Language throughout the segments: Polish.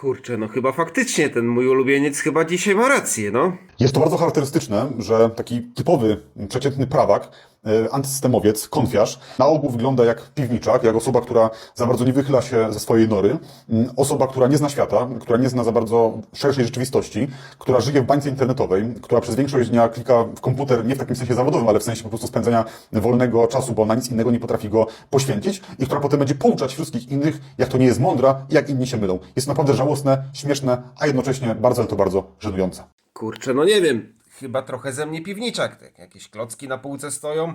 Kurczę, no chyba faktycznie ten mój ulubieniec chyba dzisiaj ma rację, no. Jest to bardzo charakterystyczne, że taki typowy, przeciętny prawak, antysystemowiec, konfiarz, na ogół wygląda jak piwniczak, jak osoba, która za bardzo nie wychyla się ze swojej nory, mm, osoba, która nie zna świata, która nie zna za bardzo szerszej rzeczywistości, która żyje w bańce internetowej, która przez większość dnia klika w komputer nie w takim sensie zawodowym, ale w sensie po prostu spędzania wolnego czasu, bo na nic innego nie potrafi go poświęcić i która potem będzie pouczać wszystkich innych, jak to nie jest mądra i jak inni się mylą. Jest naprawdę żałosne, śmieszne, a jednocześnie bardzo, ale to bardzo żenujące. Kurczę, no nie wiem. Chyba trochę ze mnie piwniczak. Tak, jakieś klocki na półce stoją.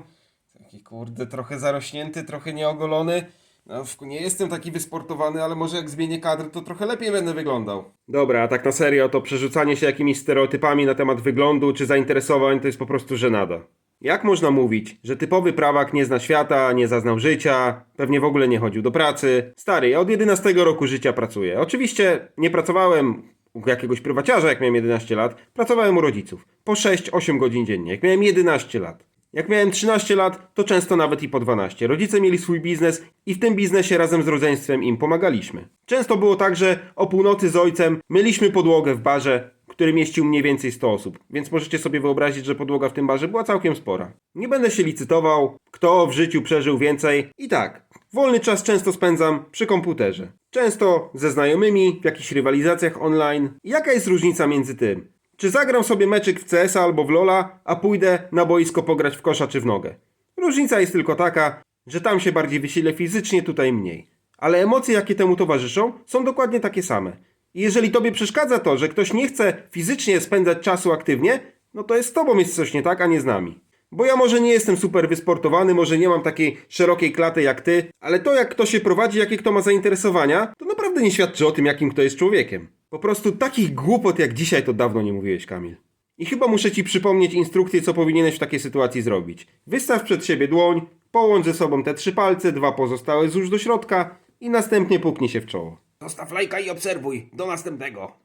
Taki kurde, trochę zarośnięty, trochę nieogolony. No, nie jestem taki wysportowany, ale może jak zmienię kadr, to trochę lepiej będę wyglądał. Dobra, a tak na serio, to przerzucanie się jakimiś stereotypami na temat wyglądu czy zainteresowań to jest po prostu żenada. Jak można mówić, że typowy prawak nie zna świata, nie zaznał życia, pewnie w ogóle nie chodził do pracy? Stary, ja od 11 roku życia pracuję. Oczywiście nie pracowałem u jakiegoś prywaciarza, jak miałem 11 lat, pracowałem u rodziców. Po 6-8 godzin dziennie, jak miałem 11 lat. Jak miałem 13 lat, to często nawet i po 12. Rodzice mieli swój biznes i w tym biznesie razem z rodzeństwem im pomagaliśmy. Często było tak, że o północy z ojcem myliśmy podłogę w barze, który mieścił mniej więcej 100 osób, więc możecie sobie wyobrazić, że podłoga w tym barze była całkiem spora. Nie będę się licytował, kto w życiu przeżył więcej. I tak, wolny czas często spędzam przy komputerze. Często ze znajomymi, w jakichś rywalizacjach online. Jaka jest różnica między tym? Czy zagram sobie meczyk w CS albo w LoLa, a pójdę na boisko pograć w kosza czy w nogę? Różnica jest tylko taka, że tam się bardziej wysilę fizycznie, tutaj mniej. Ale emocje, jakie temu towarzyszą, są dokładnie takie same. I jeżeli tobie przeszkadza to, że ktoś nie chce fizycznie spędzać czasu aktywnie, no to jest z tobą jest coś nie tak, a nie z nami. Bo ja może nie jestem super wysportowany, może nie mam takiej szerokiej klaty jak ty, ale to jak kto się prowadzi, jakie kto ma zainteresowania, to naprawdę nie świadczy o tym, jakim kto jest człowiekiem. Po prostu takich głupot jak dzisiaj to dawno nie mówiłeś, Kamil. I chyba muszę ci przypomnieć instrukcję, co powinieneś w takiej sytuacji zrobić. Wystaw przed siebie dłoń, połącz ze sobą te trzy palce, dwa pozostałe złóż do środka i następnie puknij się w czoło. Zostaw lajka i obserwuj. Do następnego.